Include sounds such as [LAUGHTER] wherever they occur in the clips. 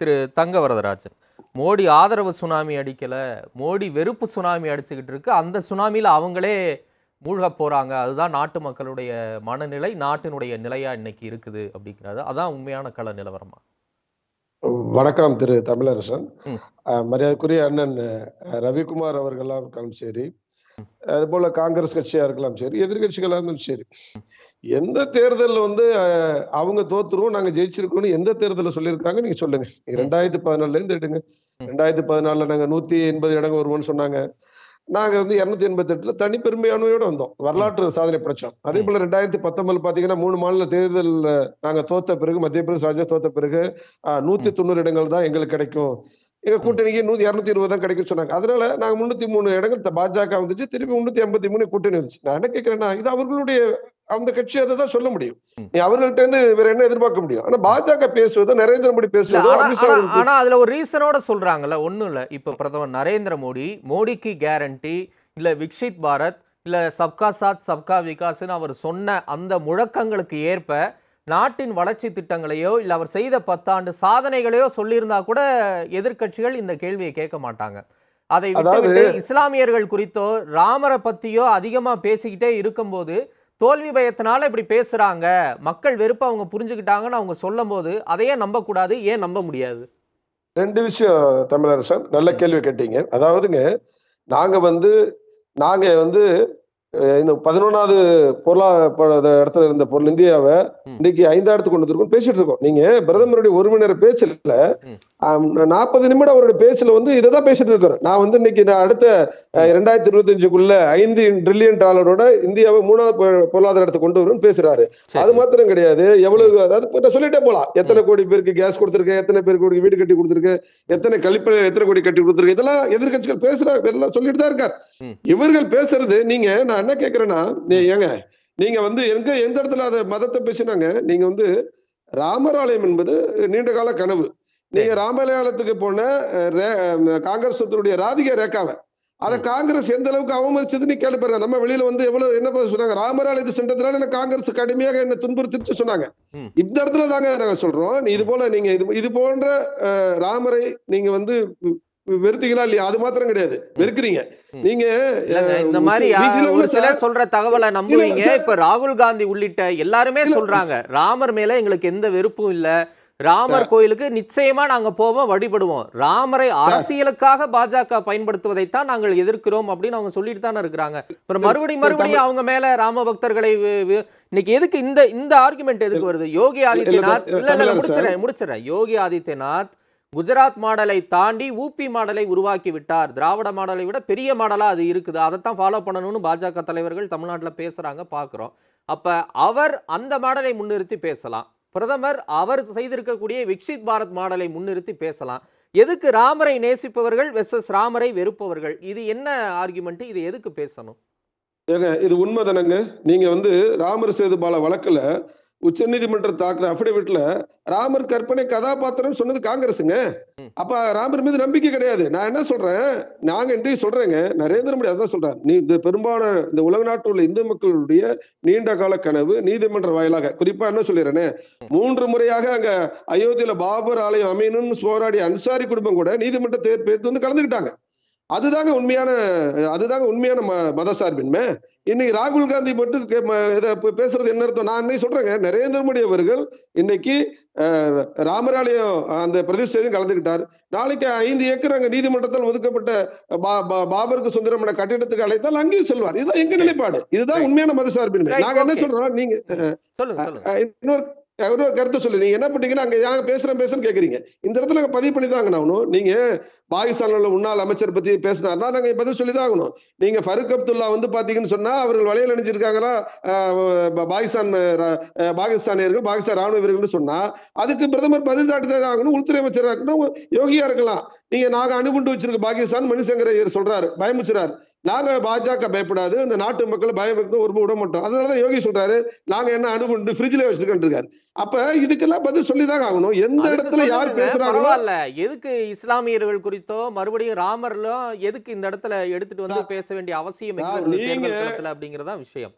திரு தங்க வரதராஜன் மோடி ஆதரவு சுனாமி அடிக்கல மோடி வெறுப்பு சுனாமி அடிச்சுக்கிட்டு இருக்கு. அந்த சுனாமியில் அவங்களே மூழ்க போறாங்க. அதுதான் நாட்டு மக்களுடைய மனநிலை நாட்டினுடைய நிலையா இன்னைக்கு இருக்குது அப்படிங்கிறது. அதான் உண்மையான கள நிலவரமா? வணக்கம் திரு தமிழரசன். மரியாதைக்குரிய அண்ணன் ரவிக்குமார் அவர்களாக இருக்கலாம் சரி அது போல காங்கிரஸ் கட்சியா இருக்கலாம் சரி எதிர்கட்சிகளா இருந்தாலும் சரி. எந்த தேர்தல்ல வந்து அவங்க தோத்துருவோம் நாங்க ஜெயிச்சிருக்கோம்னு எந்த தேர்தல்ல சொல்லியிருக்காங்க நீங்க சொல்லுங்க. ரெண்டாயிரத்தி பதினாலுல இருந்து எடுங்க. ரெண்டாயிரத்தி பதினாலுல நாங்க நூத்தி எண்பது இடங்கள் வருவோம்னு சொன்னாங்க. நாங்க வந்து இருநூத்தி எண்பத்தி எட்டுல தனிப்பெருமையானவையோட வந்தோம். வரலாற்று சாதனை படைச்சோம். அதே போல ரெண்டாயிரத்தி பத்தொன்பதுல பாத்தீங்கன்னா மூணு மாநில தேர்தல்ல நாங்க தோத்த பிறகு மத்திய பிரதேச ராஜா தோத்த பிறகு ஆஹ், நூத்தி தொண்ணூறு இடங்கள் தான் எங்களுக்கு கிடைக்கும். எங்க கூட்டணிக்கு நூத்தி இருநூத்தி இருபது தான் கிடைக்கும் சொன்னாங்க. அதனால நாங்க முன்னூத்தி மூணு இடங்கள் பாஜக வந்துச்சு. திருப்பி முன்னூத்தி எண்பத்தி மூணு கூட்டணி வந்துச்சு. நான் என்ன கேட்கிறேன்னா இது அவர்களுடைய அந்த கட்சி அதை தான் சொல்ல முடியும். நீ அவர்கள்ட்ட இருந்து வேற என்ன எதிர்பார்க்க முடியும்? ஆனா பாஜக பேசுவதோ நரேந்திர மோடி பேசுவதோ ஆனா- அமித்ஷா ஆனா- அவர்களுக்கு ஆனா அதுல ஒரு ரீசனோட சொல்றாங்கல்ல ஒண்ணும் இல்ல. இப்ப பிரதமர் நரேந்திர மோடி மோடிக்கு கேரண்டி இல்ல விக்ஷித் பாரத் இல்ல சப்கா சாத் சப்கா விகாஸ்னு அவர் சொன்ன அந்த முழக்கங்களுக்கு ஏற்ப நாட்டின் வளர்ச்சி திட்டங்களையோ இல்ல அவர் செய்த பத்தாண்டு சாதனைகளையோ சொல்லியிருந்தா கூட எதிர்க்கட்சிகள் இந்த கேள்வியை கேட்க மாட்டாங்க. அதை விட்டுவிட்டு இஸ்லாமியர்கள் குறித்தோ ராமரை பத்தியோ அதிகமா பேசிக்கிட்டே இருக்கும்போது தோல்வி பயத்தினால இப்படி பேசுறாங்க மக்கள் வெறுப்பை அவங்க புரிஞ்சுக்கிட்டாங்கன்னு அவங்க சொல்லும்போது அதையே நம்பக்கூடாது ஏன் நம்ப முடியாது? ரெண்டு விஷயம் தமிழரசன். நல்ல கேள்வி கேட்டீங்க. அதாவதுங்க நாங்க வந்து நாங்க வந்து இந்த பதினொன்னாவது பொருளாதார இடத்துல இருந்த பொருள் இந்தியாவை. இன்னைக்கு ஐந்தாயிரத்து கொண்டு வந்திருக்கோம் பேசிட்டு இருக்கோம். நீங்க பிரதமருடைய ஒரு மணி நேர பேச்சுல. நாற்பது நிமிடம் அவருடைய பேச்சுல வந்து இதை தான் பேசிட்டு இருக்கிறோம் நான் வந்து இன்னைக்கு நான் அடுத்த ரெண்டாயிரத்தி இருபத்தஞ்சுக்குள்ள ஐந்து ட்ரில்லியன் டாலரோட இந்தியாவை மூணாவது பொருளாதார இடத்தை கொண்டு வரும்னு பேசுறாரு. அது மாத்திரம் கிடையாது. எவ்வளவு அதாவது சொல்லிட்டே போலாம். எத்தனை கோடி பேருக்கு கேஸ் கொடுத்திருக்கேன் எத்தனை பேருக்கு வீடு கட்டி கொடுத்திருக்கேன் எத்தனை கழிப்பறை எத்தனை கோடி கட்டி கொடுத்திருக்கு இதெல்லாம் எதிர்க்கட்சிகள் பேசுறாங்க எல்லாம் சொல்லிட்டு தான் இருக்கார். இவர்கள் பேசுறது நீங்க நான் என்ன கேக்குறேன்னா நீ ஏங்க நீங்க வந்து எங்க எந்த இடத்துல அதை மதத்தை பேசினாங்க? நீங்க வந்து ராமராலயம் என்பது நீண்ட கால கனவு. நீங்க ராமராலயத்துக்கு போன காங்கிரஸ் ராதிகா ரேகாவை. அத காங்கிரஸ் எந்த அளவுக்கு அவமதிச்சது நீ கேள்வி பாருங்க. நம்ம வெளியில வந்து எவ்வளவு என்ன சொன்னாங்க? ராமராலயத்து சென்றதுனால என்ன காங்கிரஸ் கடுமையாக என்ன துன்புறுத்திட்டு சொன்னாங்க. இந்த இடத்துல தாங்க நாங்க சொல்றோம். இது போல நீங்க இது இது போன்ற ராமரை நீங்க வந்து வெறுத்தீங்களா இல்லையா? அது மாத்திரம் கிடையாது. வெறுக்கிறீங்க. நீங்க இந்த மாதிரி ஒரு சிலர் சொல்ற தகவலை நம்புவீங்க. இப்ப ராகுல் காந்தி உள்ளிட்ட எல்லாருமே. சொல்றாங்க. ராமர் மேல எங்களுக்கு எந்த வெறுப்பும் இல்ல. ராமர் கோயிலுக்கு நிச்சயமா நாங்க போவோம் வழிபடுவோம். ராமரை அரசியலுக்காக பாஜக பயன்படுத்துவதைத்தான் நாங்கள் எதிர்க்கிறோம் அப்படின்னு அவங்க சொல்லிட்டு தானே இருக்கிறாங்க. அப்புறம் மறுபடியும் மறுபடியும் அவங்க மேல ராம பக்தர்களை இன்னைக்கு எதுக்கு இந்த இந்த ஆர்குமெண்ட் எதுக்கு வருது? யோகி ஆதித்யநாத் இல்ல, இல்ல. முடிச்சிடறேன் முடிச்சிடறேன். யோகி ஆதித்யநாத் குஜராத் மாடலை தாண்டி ஊபி மாடலை உருவாக்கி விட்டார். திராவிட மாடலை விட பெரிய மாடலாக அது இருக்குது. அதைத்தான் ஃபாலோ பண்ணணும்னு பாஜக தலைவர்கள் தமிழ்நாட்டில் பேசுகிறாங்க பார்க்குறோம் அப்போ அவர் அந்த மாடலை முன்னிறுத்தி பேசலாம். பிரதமர் அவர் செய்திருக்கக்கூடிய விக்ஷித் பாரத் மாடலை முன்னிறுத்தி பேசலாம். எதுக்கு ராமரை நேசிப்பவர்கள் வெர்சஸ் ராமரை வெறுப்பவர்கள்? இது என்ன ஆர்குமெண்ட் இது எதுக்கு பேசணும்? ஏங்க இது உண்மைதானங்க? நீங்க வந்து ராமர் சேது பால வழக்குல உச்சநீதிமன்றம் தாக்குற அபிடவிட்ல ராமர் கற்பனை கதாபாத்திரம் சொன்னது காங்கிரஸுங்க. அப்ப ராமர் மீது நம்பிக்கை கிடையாது. நான் என்ன சொல்றேன்? நாங்க இன்றைக்கு சொல்றேங்க. நரேந்திர மோடி அதான் சொல்றாரு. நீ இந்த பெரும்பாலான இந்த உலக நாட்டு உள்ள இந்து மக்களுடைய நீண்ட கால கனவு நீதிமன்ற வாயிலாக. குறிப்பா என்ன சொல்லிடுறேனே? மூன்று முறையாக அங்க அயோத்தியில பாபர் ஆலயம் அமையணும்னு போராடிய அன்சாரி குடும்பம் கூட நீதிமன்ற தேர்தல் வந்து கலந்துக்கிட்டாங்க. அதுதாங்க உண்மையான அதுதாங்க உண்மையான ம- மதசார்பின்மை இன்னைக்கு ராகுல் காந்தி மட்டும் இத பேசுறது என்ன அர்த்தம்? நான் இன்னைக்கு சொல்றேங்க நரேந்திர மோடி அவர்கள் இன்னைக்கு ராமராலயம் அந்த பிரதிஷ்டையும் கலந்துக்கிட்டார். நாளைக்கு ஐந்து ஏக்கர் அங்க நீதிமன்றத்தால் ஒதுக்கப்பட்ட பாபருக்கு சுந்தரமன கட்டிடத்துக்கு அழைத்தால் அங்கேயும் செல்வார். இதுதான் எங்க நிலைப்பாடு. இதுதான் உண்மையான மதசார்பின்மை Right, நாங்க என்ன. சொல்றோம்? நீங்க இன்னொரு இன்னொரு கருத்து சொல்லு. நீங்க என்ன பண்ணீங்கன்னா அங்க யாங்க பேசுறேன் பேசுறேன்னு கேக்குறீங்க. இந்த இடத்துல நாங்க பதிவு பண்ணி தான் ஆகணும். நீங்க பாகிஸ்தான்ல உள்ள முன்னாள் அமைச்சர் பத்தி பேசினார்னா நாங்க பதில் சொல்லி தான் ஆகணும். நீங்க ஃபருக் அப்துல்லா வந்து பாத்தீங்கன்னு சொன்னா அவர்கள் வலையில் அணிஞ்சிருக்காங்களா? அஹ், பாகிஸ்தான் பாகிஸ்தானியர்கள் பாகிஸ்தான் ராணுவ வீரர்கள் சொன்னா அதுக்கு பிரதமர் பதில் சாட்டி தான் ஆகணும். உள்துறை அமைச்சராக இருக்கணும் யோகியா இருக்கலாம். நீங்க நாங்க அணுகுண்டு வச்சிருக்க பாகிஸ்தான் மணிசங்கர் ஐயர் சொல்றாரு பயமுச்சுறாரு நாங்க பாஜக பயப்படாது இந்த நாட்டு மக்கள் பயப்படுத்த ஒரு விட மாட்டோம். அதனாலதான் யோகி சொல்றாரு நாங்க என்ன அணுகுண்டு ஃப்ரிட்ஜ்ல வச்சிருக்கேன் இருக்காரு. அப்ப இதுக்கெல்லாம் பதில் சொல்லிதான் ஆகணும். எந்த இடத்துல யார் பேசுறாங்களோ பரவாயில்ல. எதுக்கு இஸ்லாமியர்கள் குறித்தோ மறுபடியும் ராமர்லும் எதுக்கு இந்த இடத்துல எடுத்துட்டு வந்து பேச வேண்டிய அவசியம் எங்க சார், இருக்குது நீங்க- தேர்தல் களத்துல அப்படிங்கறதா விஷயம்.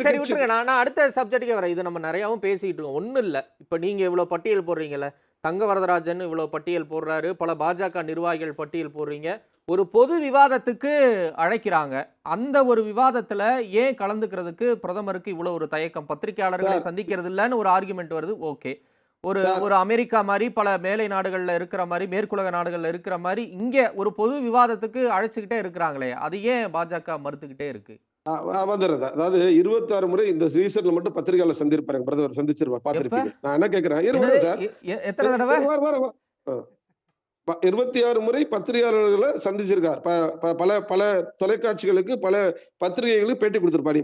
சரி விட்டுருங்க. நான் அடுத்த சப்ஜெக்ட்டுக்கே வரேன். இது நம்ம நிறையாவும் பேசிட்டு இருக்கோம். ஒண்ணும் இல்ல. இப்ப நீங்க இவ்வளவு பட்டியல் போடுறீங்கல்ல தங்க வரதராஜன் இவ்வளவு பட்டியல் போடுறாரு. பல பாஜக நிர்வாகிகள் பட்டியல் போடுறீங்க. ஒரு பொது விவாதத்துக்கு அழைக்கிறாங்க. அந்த ஒரு விவாதத்துல ஏன் கலந்துக்கிறதுக்கு பிரதமருக்கு இவ்வளவு ஒரு தயக்கம்? பத்திரிகையாளர்களை சந்திக்கிறது இல்லைன்னு ஒரு ஆர்குமெண்ட் வருது. ஓகே. ஒரு. ஒரு அமெரிக்கா மாதிரி பல மேலை நாடுகள்ல இருக்கிற மாதிரி மேற்குலக நாடுகள்ல இருக்கிற மாதிரி இங்க ஒரு பொது விவாதத்துக்கு அழைச்சுக்கிட்டே இருக்கிறாங்களே. அது ஏன் பாஜக மறுத்துக்கிட்டே இருக்கு? வந்துடுறது? அதாவது இருபத்தி ஆறு முறை இந்த சீசன்ல மட்டும் பத்திரிகையாளர் சந்திருப்பாரு பிரதமர் சந்திச்சிருப்பார் பாத்திருப்பீங்க நான் என்ன கேக்குறேன்? இருபது? சார். எத்தனை தடவை? இருபத்தி ஆறு முறை பத்திரிகையாளர்களை சந்திச்சிருக்கார். பல பல தொலைக்காட்சிகளுக்கு பல பத்திரிகைகளுக்கு பேட்டி கொடுத்திருப்பாரு.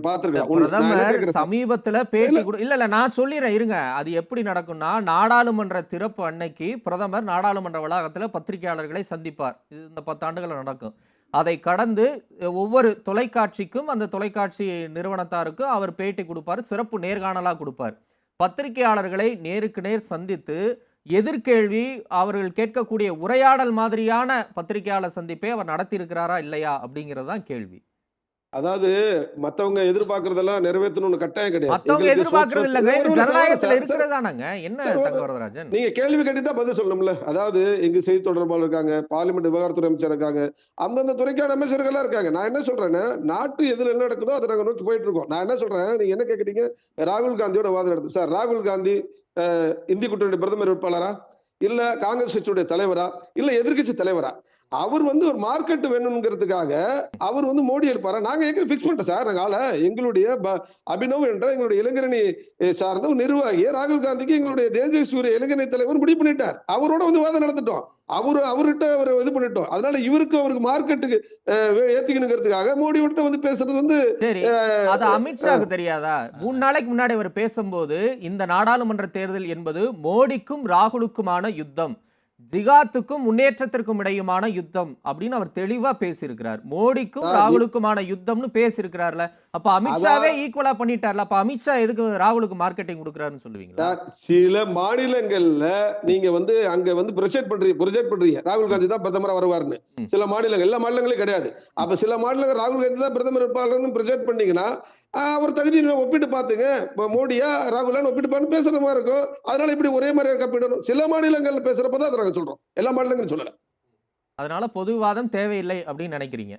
சார்? சமீபத்துல பேட்டி இல்ல. கொடு இல்ல இல்ல நான் சொல்லிடுறேன் இருங்க. அது எப்படி நடக்கும்னா நாடாளுமன்ற திறப்பு அன்னைக்கு பிரதமர் நாடாளுமன்ற வளாகத்துல பத்திரிகையாளர்களை சந்திப்பார். இது இந்த பத்தாண்டுகள் நடக்கும். அதை கடந்து ஒவ்வொரு தொலைக்காட்சிக்கும் அந்த தொலைக்காட்சி நிறுவனத்தாருக்கும் அவர் பேட்டி கொடுப்பார் சிறப்பு நேர்காணலாக கொடுப்பார். பத்திரிகையாளர்களை நேருக்கு நேர் சந்தித்து எதிர்கேள்வி அவர்கள் கேட்கக்கூடிய உரையாடல் மாதிரியான பத்திரிகையாளர் சந்திப்பை அவர் நடத்தியிருக்கிறாரா இல்லையா அப்படிங்கிறது தான் கேள்வி. அதாவது மத்தவங்க எதிர்பார்க்கறதெல்லாம் நிறைவேற்றணும்னு கட்டாயம் கிடையாது. மத்தவங்க எதிர்பார்க்கறது இல்லைங்க. ஜனநாயகத்துல இருக்கிறதானங்க. என்ன தங்கவரதராஜன் நீங்க கேள்வி கேட்டுட்டா பதில் சொல்லணும்ல. அதாவது எங்க செய்தி தொடர்பாளர் இருக்காங்க பார்லிமெண்ட் விவகாரத்துறை அமைச்சர் இருக்காங்க அந்தந்த துறைக்கான அமைச்சர்கள்லாம் இருக்காங்க. நான் என்ன சொல்றேன்னா நாட்டு எதுல என்ன நடக்குதோ அதை நாங்க நோக்கி போயிட்டு இருக்கோம். நான் என்ன சொல்றேன் நீங்க என்ன கேக்குறீங்க? ராகுல் காந்தியோட வாதம் நடத்து சார் ராகுல் காந்தி இந்தி கூட்டணி பிரதமர் வேட்பாளரா? இல்ல காங்கிரஸ் கட்சியுடைய தலைவரா? இல்ல எதிர்க்கட்சி தலைவரா? அவர் வந்து ஒரு மார்க்கெட் வேணுங்கிறதுக்காக அவர் வந்து மோடி இருப்பாரா நாங்க எங்க பிக்ஸ் பண்ணிட்டோம் சார் நாங்க ஆள. எங்களுடைய அபினவ் என்ற எங்களுடைய இளைஞரணி சார்ந்த ஒரு நிர்வாகியை ராகுல் காந்திக்கு எங்களுடைய தேசிய சூரிய இளைஞரணி தலைவர் முடிவு பண்ணிட்டார். அவரோட வந்து வாதம் நடத்திட்டோம் அவரு அவர்கிட்ட அவர் இது பண்ணிட்டோம். அதனால இவருக்கு அவருக்கு மார்க்கெட்டுக்கு ஏத்திக்கணுங்கிறதுக்காக மோடி விட்டு வந்து பேசுறது வந்து அது அமித்ஷாக்கு தெரியாதா? மூணு நாளைக்கு முன்னாடி அவர் பேசும்போது இந்த நாடாளுமன்ற தேர்தல் என்பது மோடிக்கும் ராகுலுக்குமான யுத்தம். ஜிகாத்துக்கும் முன்னேற்றத்திற்கும் இடையுமான யுத்தம் அப்படின்னு அவர் தெளிவா பேசியிருக்கிறார். மோடிக்கும் ராகுலுக்குமான யுத்தம்னு பேசியிருக்கிறார்ல. அப்ப அமித்ஷாவே ஈக்குவலா பண்ணிட்டார்ல. அப்ப அமித்ஷா எதுக்கு ராகுலுக்கு மார்க்கெட்டிங் கொடுக்குறாருன்னு சொல்லுவீங்களா? சில மாநிலங்கள்ல நீங்க வந்து அங்க வந்து ப்ரொஜெக்ட் பண்றீங்க ப்ரொஜெக்ட் பண்றீங்க. ராகுல் காந்தி தான் பிரதமரா வருவாருன்னு ம். சில மாநிலங்கள் எல்லா மாநிலங்களும் கிடையாது. அப்ப சில மாநிலங்கள் ராகுல் காந்தி தான் பிரதமர் வேட்பாளர்னு ப்ரொஜெக்ட் பண்ணீங்கன்னா அவர் தகுதி ஒப்பிட்டு பாத்துங்க இப்ப மோடியா ராகுலான்னு ஒப்பிட்டு பார்த்து பேசுற மாதிரி இருக்கும். அதனால இப்படி ஒரே மாதிரி கப்பிடணும் சில மாநிலங்கள்ல பேசுறப்பதான் அதை நாங்க சொல்றோம். எல்லா மாநிலங்களும் சொல்லல. அதனால பொது விவாதம் தேவையில்லை அப்படின்னு நினைக்கிறீங்க?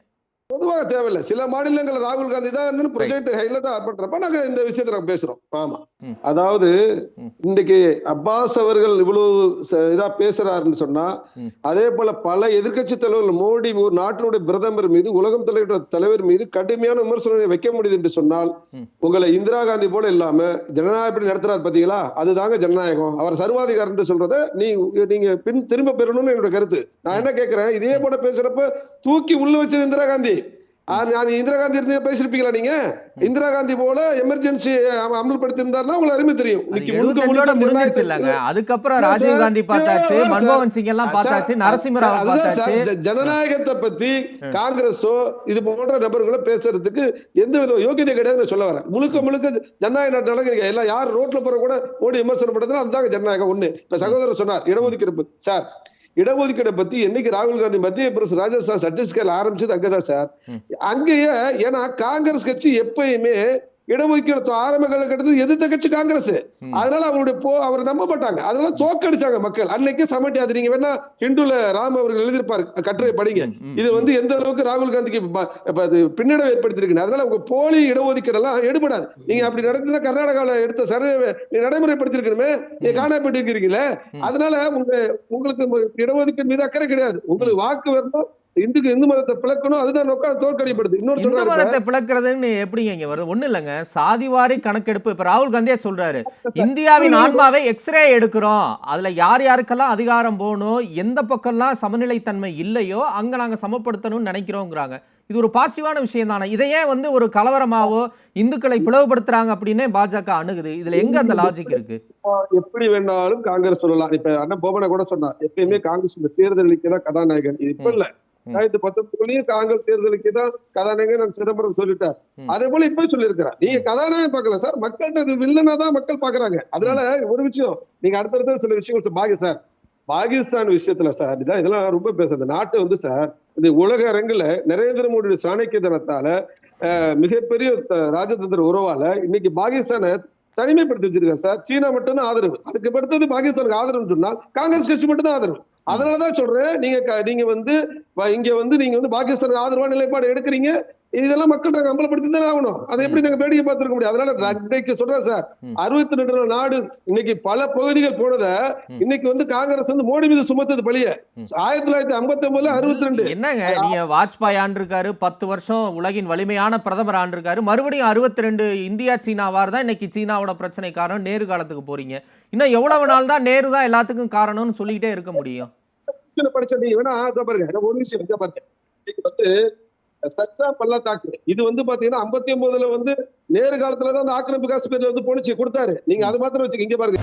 பொதுவாக தேவையில்லை. சில மாநிலங்கள் ராகுல் காந்தி தான் ப்ரொஜெக்ட் ஹைலைட்டா பண்றப்ப நாங்க இந்த விஷயத்தை நாங்க பேசுறோம். ஆமா. அதாவது. இன்னைக்கு அப்பாஸ் அவர்கள் இவ்வளவு இதா பேசுறாருன்னு சொன்னா. அதே போல பல எதிர்க்கட்சி தலைவர்கள் மோடி ஒரு நாட்டினுடைய பிரதமர் மீது உலகம் தலைவர் தலைவர் மீது கடுமையான விமர்சனங்களை வைக்க முடியுது என்று சொன்னால். உங்களை இந்திரா காந்தி போல இல்லாம ஜனநாயகம் நடத்துறாரு பாத்தீங்களா? அதுதாங்க ஜனநாயகம். அவர் சர்வாதிகாரம் சொல்றத நீ நீங்க பின் திரும்ப பெறணும்னு என்னோட கருத்து. நான் என்ன கேக்குறேன்? இதே போல பேசுறப்ப தூக்கி உள்ள வச்சது இந்திரா காந்தி. இந்திரா காந்தி இருந்தே பேசிருப்பீங்களா நீங்க? இந்திரா காந்தி போல எமர்ஜென்சி அமல்படுத்தி இருந்தாருன்னா உங்களுக்கு அருமை தெரியும். அதுக்கப்புறம் ராஜீவ் காந்தி பார்த்தாச்சு மன்மோகன் சிங் எல்லாம் பார்த்தாச்சு நரசிம்மராவ் அதுதான் பார்த்தாச்சு. ஜனநாயகத்தை பத்தி காங்கிரஸோ இது போன்ற நபர்களோ பேசுறதுக்கு எந்த வித யோகியதை கிடையாதுன்னு சொல்ல வரேன். முழுக்க முழுக்க ஜனநாயக நாட்டு நடக்கிறீங்க எல்லாம் யார் ரோட்ல போற கூட மோடி விமர்சனம் பண்றதுன்னா அதுதாங்க ஜனநாயகம் ஒண்ணு. இப்ப சகோதரர் சொன்னார் இடஒதுக்கீடு சார் இடஒதுக்கீடை பத்தி என்னைக்கு ராகுல் காந்தி மத்திய பிரதேச ராஜஸ்தான் சத்தீஸ்கர் ஆரம்பிச்சது அங்கதான் சார். அங்கேயே ஏன்னா காங்கிரஸ் கட்சி எப்பயுமே இடஒதுக்கீடு ஆரம்ப காலகட்டத்தில் எதிர்த்த கட்சி காங்கிரஸ். அதனால அவருடைய போ அவர் நம்ப மாட்டாங்க. அதனால தோக்கடிச்சாங்க மக்கள். அன்னைக்கே சமட்டி அது நீங்க வேணா ஹிந்துல ராம் அவர்கள் எழுதியிருப்பாரு கட்டுரை படிங்க. இது வந்து எந்த அளவுக்கு ராகுல் காந்திக்கு பின்னடைவு ஏற்படுத்திருக்கு அதனால உங்க போலி இடஒதுக்கீடு எல்லாம் எடுபடாது. நீங்க அப்படி நடத்தினா கர்நாடகால எடுத்த சர்வே நீ நடைமுறைப்படுத்திருக்கணுமே நீங்க காணாப்பட்டு இருக்கிறீங்களே ம். அதனால உங்க உங்களுக்கு இடஒதுக்கீடு மீது அக்கறை கிடையாது. உங்களுக்கு வாக்கு வரணும் இந்துக்கு இந்து மதத்தை பிளக்கணும் அதுதான் உட்காந்து தோற்கடிப்படுது இன்னொரு இந்து மதத்தை பிளக்குறதுன்னு எப்படிங்க இங்க வருது? ஒண்ணு இல்லைங்க. சாதிவாரி கணக்கெடுப்பு. இப்ப ராகுல் காந்தியே சொல்றாரு. [LAUGHS] இந்தியாவின் ஆன்மாவை எக்ஸ்ரே எடுக்கிறோம். அதுல யார் யாருக்கெல்லாம் அதிகாரம் போகணும் எந்த பக்கம்லாம் சமநிலைத்தன்மை இல்லையோ அங்க நாங்க சமப்படுத்தணும்னு நினைக்கிறோங்கிறாங்க. இது ஒரு பாசிட்டிவான விஷயம் தானே இதை ஏன் வந்து ஒரு கலவரமாவோ இந்துக்களை பிளவுபடுத்துறாங்க அப்படின்னே பாஜக அணுகுது. இதுல எங்க அந்த லாஜிக் இருக்கு? எப்படி வேணாலும் காங்கிரஸ் சொல்லலாம். இப்ப அண்ணன் போபனா கூட சொன்னார். எப்பயுமே காங்கிரஸ் தேர்தலுக்கு தான் கதாநாயகன். இது இப்ப இல்ல. ரெண்டாயிரத்தி பத்தொன்பதுலயும் காங்கிரஸ் தேர்தலுக்கு தான் கதாநாயகன் நான் சிதம்பரம் சொல்லிட்டார். அதே போல இப்ப சொல்லியிருக்கிறார். நீங்க கதாநாயகன் பார்க்கல சார். மக்கள்கிட்ட இது வில்லனா தான் மக்கள் பாக்குறாங்க அதனால ஒரு விஷயம் நீங்க அடுத்தடுத்த சில விஷயங்கள் பாகி சார். பாகிஸ்தான் விஷயத்துல சார் இதான் இதெல்லாம் ரொம்ப பேசுறது நாட்டு வந்து சார் இந்த உலக அரங்குல நரேந்திர மோடி சாணக்கியத்தனத்தால அஹ், மிகப்பெரிய ராஜதந்திர உறவால இன்னைக்கு பாகிஸ்தானை தனிமைப்படுத்தி வச்சிருக்காரு சார். சீனா மட்டும்தான் ஆதரவு. அதுக்கு அடுத்தது பாகிஸ்தானுக்கு ஆதரவு சொன்னால் காங்கிரஸ் கட்சி மட்டும்தான் ஆதரவு. அதனாலதான் சொல்றேன் நீங்க நீங்க வந்து இங்க வந்து நீங்க வந்து பாகிஸ்தானுக்கு ஆதரவான நிலைப்பாடு எடுக்கிறீங்க. இதெல்லாம் மக்கள் நாங்க அம்பலப்படுத்தி தானே ஆகணும். அதை எப்படி நாங்க வேடிக்கை பார்த்திருக்க முடியும்? அதனால இன்னைக்கு சொல்றேன் சார். அறுபத்தி ரெண்டு நாடு இன்னைக்கு பல பகுதிகள் போனத. இன்னைக்கு வந்து காங்கிரஸ் வந்து மோடி மீது சுமத்தது பழிய. ஆயிரத்தி தொள்ளாயிரத்தி ஐம்பத்தி ஒன்பதுல அறுபத்தி ரெண்டு. என்னங்க நீங்க வாஜ்பாய் ஆண்டிருக்காரு பத்து வருஷம் உலகின் வலிமையான பிரதமர் ஆண்டிருக்காரு. மறுபடியும் அறுபத்தி ரெண்டு இந்தியா சீனா வார் தான் இன்னைக்கு சீனாவோட பிரச்சனை காரணம் நேரு காலத்துக்கு போறீங்க. இன்னும் எவ்வளவு நாள் தான் நேரு தான் எல்லாத்துக்கும் காரணம்னு சொல்லிக்கிட்டே இருக்க முடியும்? பிரச்சனை படிச்ச நீங்க வேணா பாருங்க ஒரு விஷயம் இருக்க பாருங்க. இன்னைக்கு வந்து சச்சா பள்ளத்தாக்கு. இது வந்து பாத்தீங்கன்னா ஐம்பத்தி ஒன்பதுல வந்து நேரு காலத்துல தான் அந்த ஆக்கிரமிப்பு காஷ்மீர்ல வந்து போனிச்சு கொடுத்தாரு. நீங்க அது மாத்திரம் வச்சுக்க இங்க பாருங்க.